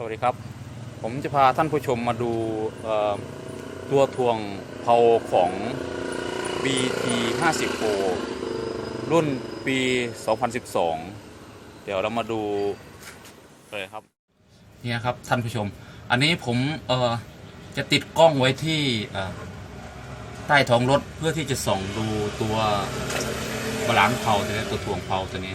สวัสดีครับ ผมจะพาท่านผู้ชมมาดูตัวทวงเพาของ BT 50 Pro รุ่นปี 2012 เดี๋ยวเรามาดูเลยครับ เนี่ยครับท่านผู้ชม อันนี้ผมจะติดกล้องไว้ที่ใต้ท้องรถเพื่อที่จะส่องดูตัวบาลานซ์เพาตัวนี้ตัวทวงเพาตัวนี้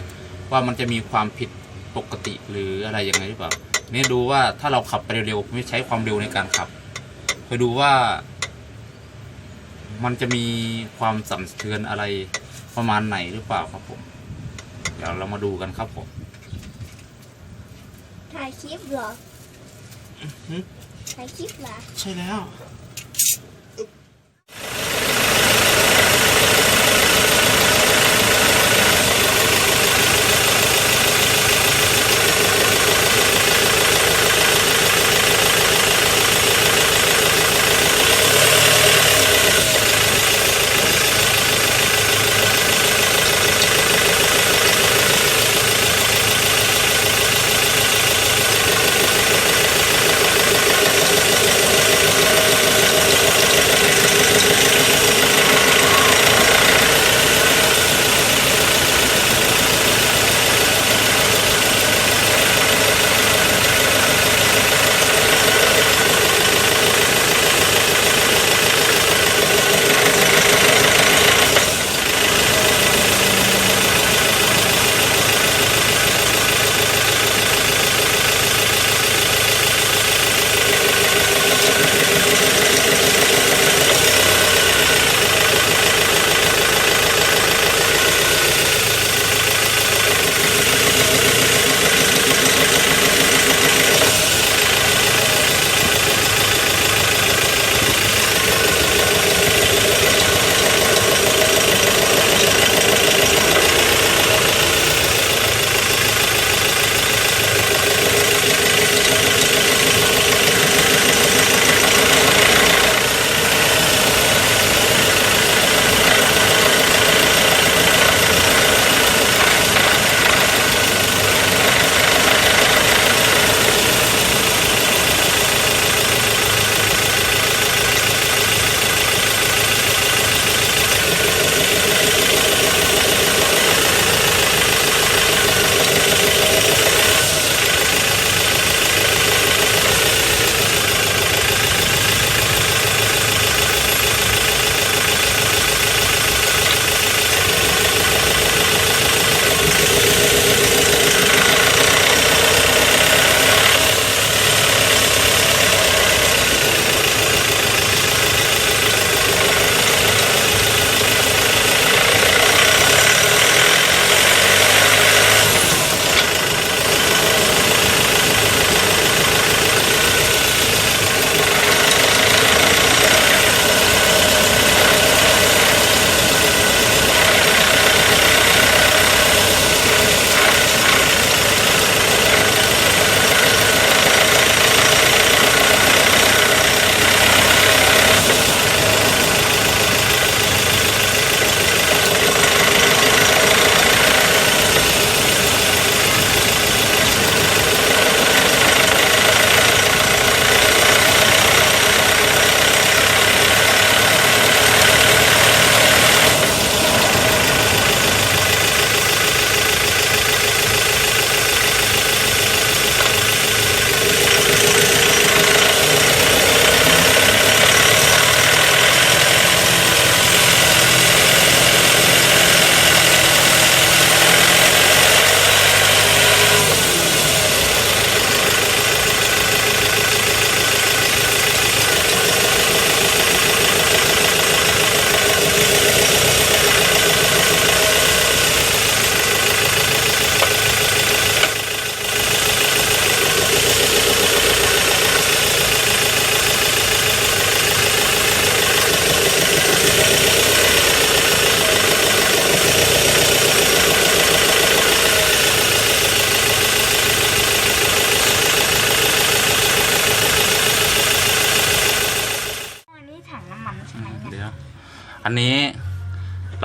ว่ามันจะมีความผิดปกติหรืออะไรยังไงหรือเปล่า นี่ดูว่าถ้าเราขับไปเร็วๆไม่ใช้ความเร็วในการขับไปดูว่า มันจะมีความสั่นสะเทือนอะไรประมาณไหนหรือเปล่าครับผม เดี๋ยวเรามาดูกันครับผมถ่ายคลิปเหรอหึถ่ายคลิปเหรอ ใช่แล้ว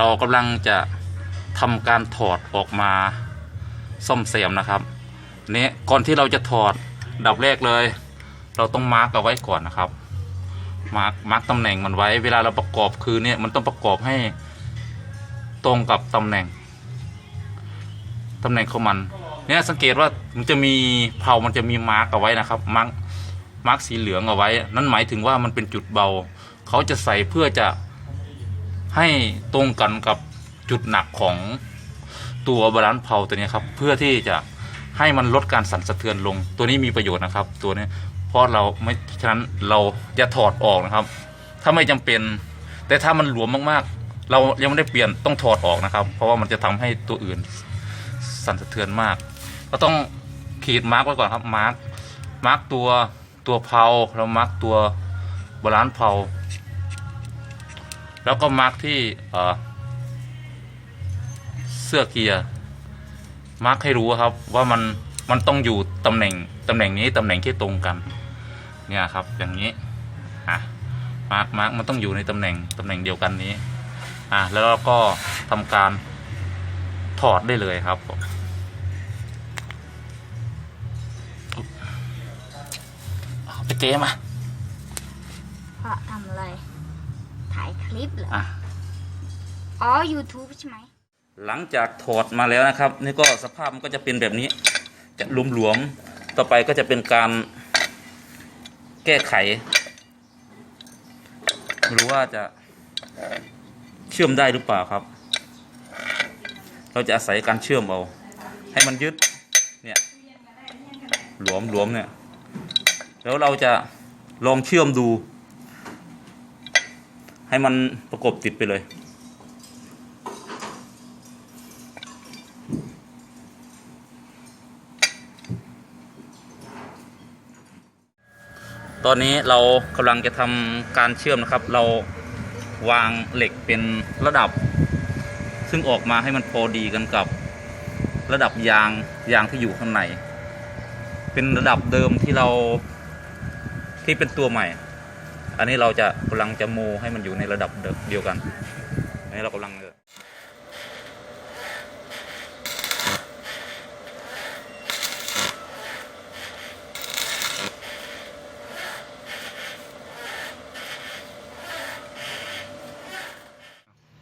เรากำลังจะทำการถอดออกมาซ่อมแซมนะครับนนี้ก่อนที่เราจะถอดดับแรกเลย เราต้องมาร์กเอาไว้ก่อนนะครับมาร์กมาร์กตำแหน่งมันไว้ เวลาเราประกอบคือเนี่ยมันต้องประกอบให้ตรงกับตำแหน่งตำแหน่งของมันเนี่ยสังเกตว่ามันจะมีเผามันจะมีมาร์กเอาไว้นะครับมาร์กมาร์กสีเหลืองเอาไว้ นั่นหมายถึงว่ามันเป็นจุดเบา เขาจะใส่เพื่อจะ ให้ตรงกันกับจุดหนักของตัวบาลานซ์เผาตัวนี้ครับ เพื่อที่จะให้มันลดการสั่นสะเทือนลง ตัวนี้มีประโยชน์นะครับ ตัวนี้เพราะเราไม่ฉะนั้นเราจะถอดออกนะครับ ถ้าไม่จำเป็น แต่ถ้ามันหลวมมากๆ เรายังไม่ได้เปลี่ยนต้องถอดออกนะครับ เพราะว่ามันจะทำให้ตัวอื่นสั่นสะเทือนมาก ก็ต้องขีดมาร์กไว้ก่อนครับมาร์กมาร์กตัวตัวเพาแล้วมาร์กตัวบาลานซ์เพา แล้วก็มาร์กที่เสื้อเกียร์มาร์กให้รู้ครับว่ามันมันต้องอยู่ตำแหน่งตำแหน่งนี้ตำแหน่งที่ตรงกัน เนี่ยครับอย่างนี้อะมาร์กมาร์กมันต้องอยู่ในตำแหน่งตำแหน่งเดียวกันนี้อะแล้วเราก็ทำการถอดได้เลยครับไปเจ๊มาพราะทำอะไร ถ่าย คลิปเหรออะอ๋อ YouTube ใช่ไหมหลังจากถอดมาแล้วนะครับ นี่ก็สภาพมันก็จะเป็นแบบนี้ จะหลวมๆต่อไปก็จะเป็นการแก้ไข ไม่รู้ว่าจะเชื่อมได้หรือเปล่าครับ เราจะอาศัยการเชื่อมเอา ให้มันยึดเนี่ยหลวมหลวมเนี่ย แล้วเราจะลองเชื่อมดู ให้มันประกบติดไปเลย ตอนนี้เรากำลังจะทำการเชื่อมนะครับ เราวางเหล็กเป็นระดับ ซึ่งออกมาให้มันพอดีกันกับระดับยางยางที่อยู่ข้างใน เป็นระดับเดิมที่เราที่เป็นตัวใหม่ อันนี้เราจะกำลังจะโมให้มันอยู่ในระดับเดียวกันอันนี้เรากำลัง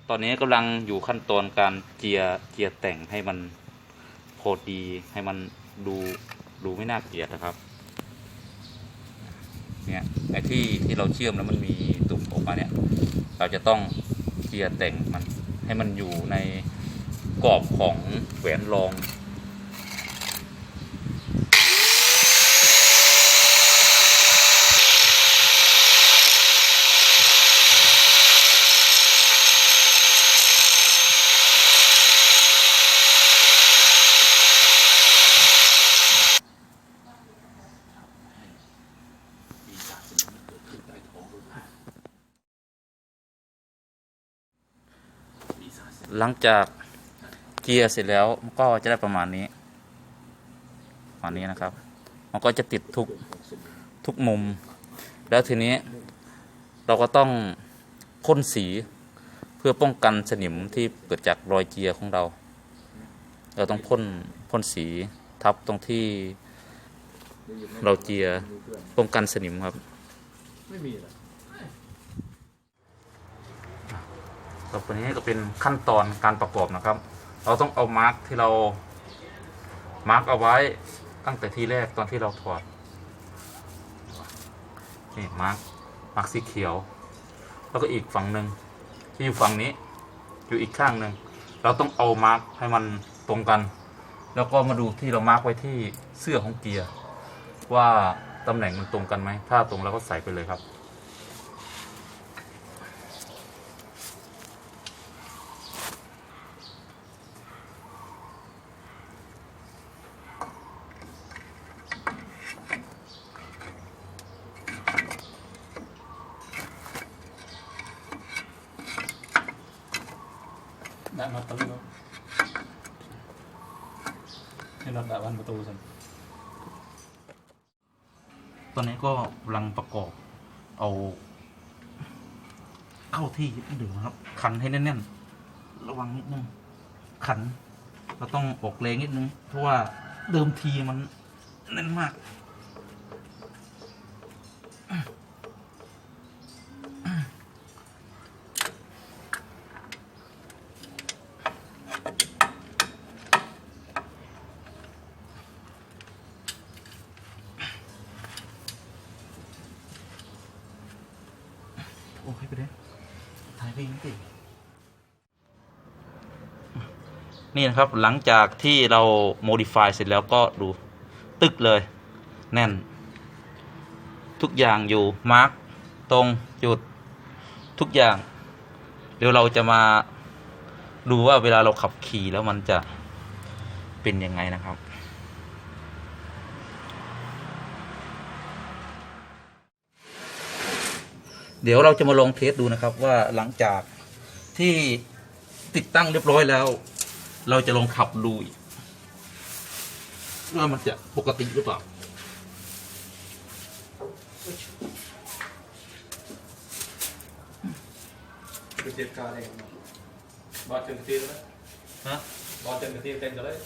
ตอนนี้กำลังอยู่ขั้นตอนการเจียเจียแต่งให้มันพอดีให้มันดูดูไม่น่าเกลียดนะครับ ไอ้ที่ที่เราเชื่อมแล้วมันมีตุ่มออกมาเนี่ย เราจะต้องเจียแต่งมันให้มันอยู่ในกรอบของแหวนรอง หลังจากเจียร์เสร็จแล้วมันก็จะได้ประมาณนี้ประมาณนี้นะครับ มันก็จะติดทุกทุกมุม แล้วทีนี้เราก็ต้องพ่นสีเพื่อป้องกันสนิมที่เกิดจากรอยเจียร์ของเรา เราต้องพ่นพ่นสีทับตรงที่เราเจียป้องกันสนิมครับ ไม่มีหรอ กต่อไปนี้ก็เป็นขั้นตอนการประกอบนะครับ เราต้องเอามาร์กที่เรามาร์กเอาไว้ตั้งแต่ทีแรกตอนที่เราถอดนี่มาร์กมาร์กสีเขียว แล้วก็อีกฝั่งหนึ่งที่อยู่ฝั่งนี้อยู่อีกข้างหนึ่งเราต้องเอามาร์กให้มันตรงกัน แล้วก็มาดูที่เรามาร์กไว้ที่เสื้อของเกียร์ว่าตำแหน่งมันตรงกันไหมถ้าตรงเราก็ใส่ไปเลยครับ ได้มาตะลุให้น็อตดา วันประตูสันตอนนี้ก็กำลังประกอบเอาเข้าที่นิดหนึ่งนะครับ ขันให้แน่นๆ ระวังนิดนึง ขัน เราต้องออกแรงนิดนึง เพราะว่าเดิมทีมันแน่นมาก ไปเลยถ่ายเพลงสินี่นะครับหลังจากที่เรา modify เสร็จแล้วก็ดูตึกเลย แน่น ทุกอย่างอยู่มาร์กตรงจุดทุกอย่าง เดี๋ยวเราจะมาดูว่าเวลาเราขับขี่แล้วมันจะเป็นยังไงนะครับ เดี๋ยวเราจะมาลองเทสดูนะครับว่าหลังจากที่ติดตั้งเรียบร้อยแล้ว เราจะลองขับดูอีกว่ามันจะปกติหรือเปล่าไปเจ็บกาเองบอดเต็มตีแล้วฮะบอดเต็มตีเต็มกันเลย